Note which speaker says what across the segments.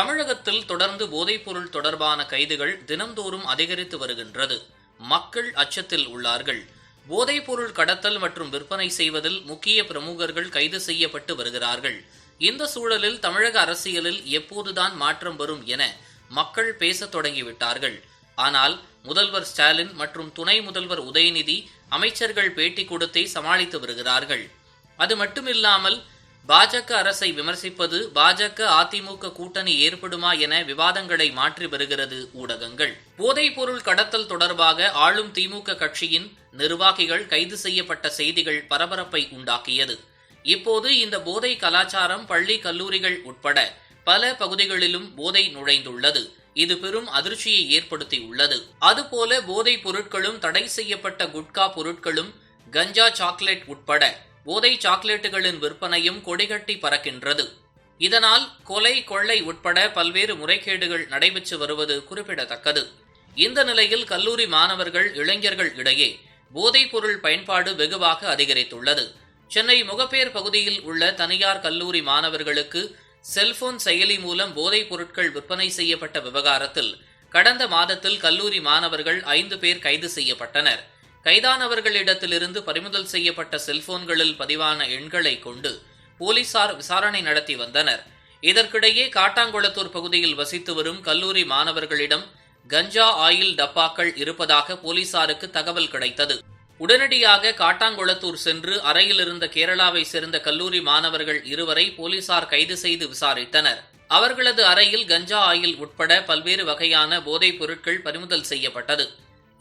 Speaker 1: தமிழகத்தில் தொடர்ந்து போதைப்பொருள் தொடர்பான கைதுகள் தினம்தோறும் அதிகரித்து வருகின்றது. மக்கள் அச்சத்தில் உள்ளார்கள். போதைப்பொருள் கடத்தல் மற்றும் விற்பனை செய்வதில் முக்கிய பிரமுகர்கள் கைது செய்யப்பட்டு வருகிறார்கள். இந்த சூழலில் தமிழக அரசியலில் எப்போதுதான் மாற்றம் வரும் என மக்கள் பேசத் தொடங்கிவிட்டார்கள். ஆனால் முதல்வர் ஸ்டாலின் மற்றும் துணை முதல்வர் உதயநிதி அமைச்சர்கள் பேட்டி கொடுத்தே சமாளித்து வருகிறார்கள். அது மட்டுமில்லாமல் பாஜக அரசை விமர்சிப்பது பாஜக அதிமுக கூட்டணி ஏற்படுமா என விவாதங்களை மாற்றி வருகிறது ஊடகங்கள். போதைப் பொருள் கடத்தல் தொடர்பாக ஆளும் திமுக கட்சியின் நிர்வாகிகள் கைது செய்யப்பட்ட செய்திகள் பரபரப்பை உண்டாக்கியது. இப்போது இந்த போதை கலாச்சாரம் பள்ளி கல்லூரிகள் உட்பட பல பகுதிகளிலும் போதை நுழைந்துள்ளது. இது பெரும் அதிர்ச்சியை ஏற்படுத்தியுள்ளது. அதுபோல போதைப் பொருட்களும் தடை செய்யப்பட்ட குட்கா பொருட்களும் கஞ்சா சாக்லேட் உட்பட போதை சாக்லேட்டுகளின் விற்பனையும் கொடிகட்டி பறக்கின்றது. இதனால் கொலை கொள்ளை உட்பட பல்வேறு முறைகேடுகள் நடைபெற்று வருவது குறிப்பிடத்தக்கது. இந்த நிலையில் கல்லூரி மாணவர்கள் இளைஞர்கள் இடையே போதைப் பொருள் பயன்பாடு வெகுவாக அதிகரித்துள்ளது. சென்னை முகப்பேர் பகுதியில் உள்ள தனியார் கல்லூரி மாணவர்களுக்கு செல்போன் செயலி மூலம் போதைப் பொருட்கள் விற்பனை செய்யப்பட்ட விவகாரத்தில் கடந்த மாதத்தில் கல்லூரி மாணவர்கள் ஐந்து பேர் கைது செய்யப்பட்டனர். கைதானவர்களிடத்திலிருந்து பறிமுதல் செய்யப்பட்ட செல்போன்களில் பதிவான எண்களை கொண்டு போலீசார் விசாரணை நடத்தி வந்தனர். இதற்கிடையே காட்டாங்குளத்தூர் பகுதியில் வசித்து வரும் கல்லூரி மாணவர்களிடம் கஞ்சா ஆயில் டப்பாக்கள் இருப்பதாக போலீசாருக்கு தகவல் கிடைத்தது. உடனடியாக காட்டாங்குளத்தூர் சென்று அறையில் இருந்த கேரளாவை சேர்ந்த கல்லூரி மாணவர்கள் இருவரை போலீசார் கைது செய்து விசாரித்தனர். அவர்களது அறையில் கஞ்சா ஆயில் உட்பட பல்வேறு வகையான போதைப் பொருட்கள் பறிமுதல் செய்யப்பட்டது.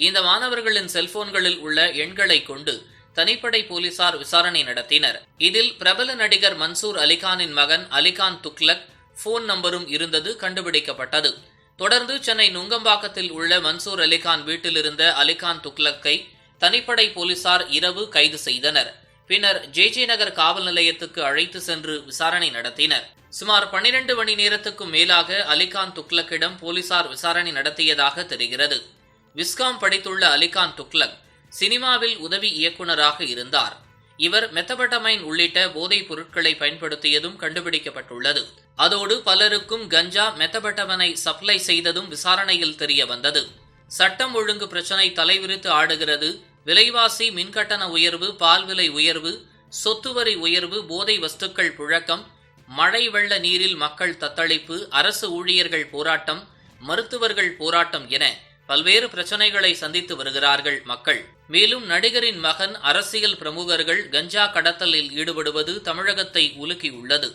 Speaker 1: இந்த மாணவர்களின் செல்போன்களில் உள்ள எண்களை கொண்டு தனிப்படை போலீசார் விசாரணை நடத்தினர். இதில் பிரபல நடிகர் மன்சூர் அலிகானின் மகன் அலிகான் துக்லக் போன் நம்பரும் இருந்தது கண்டுபிடிக்கப்பட்டது. தொடர்ந்து சென்னை நுங்கம்பாக்கத்தில் உள்ள மன்சூர் அலிகான் வீட்டில் இருந்த அலிகான் துக்லக்கை தனிப்படை போலீசார் இரவு கைது செய்தனர். பின்னர் ஜே ஜே நகர் காவல் நிலையத்துக்கு அழைத்து சென்று விசாரணை நடத்தினர். சுமார் பனிரெண்டு மணி நேரத்துக்கும் மேலாக அலிகான் துக்லக்கிடம் போலீசார் விசாரணை நடத்தியதாக தெரிகிறது. விஸ்காம் படித்துள்ள அலிகான் துக்லக் சினிமாவில் உதவி இயக்குனராக இருந்தார். இவர் மெத்தபட்டமைன் உள்ளிட்ட போதைப் பொருட்களை பயன்படுத்தியதும் கண்டுபிடிக்கப்பட்டுள்ளது. அதோடு பலருக்கும் கஞ்சா மெத்தபட்டமனை சப்ளை செய்ததும் விசாரணையில் தெரிய வந்தது. சட்டம் ஒழுங்கு பிரச்சினை தலைவிரித்து ஆடுகிறது. விலைவாசி மின்கட்டண உயர்வு பால் விலை உயர்வு சொத்து வரி உயர்வு போதை வஸ்துக்கள் புழக்கம் மழை வெள்ள நீரில் மக்கள் தத்தளிப்பு அரசு ஊழியர்கள் போராட்டம் மருத்துவர்கள் போராட்டம் என பல்வேறு பிரச்சனைகளை சந்தித்து வருகிறார்கள் மக்கள். மேலும் நடிகரின் மகன் அரசியல் பிரமுகர்கள் கஞ்சா கடத்தலில் ஈடுபடுவது தமிழகத்தை உலுக்கியுள்ளது.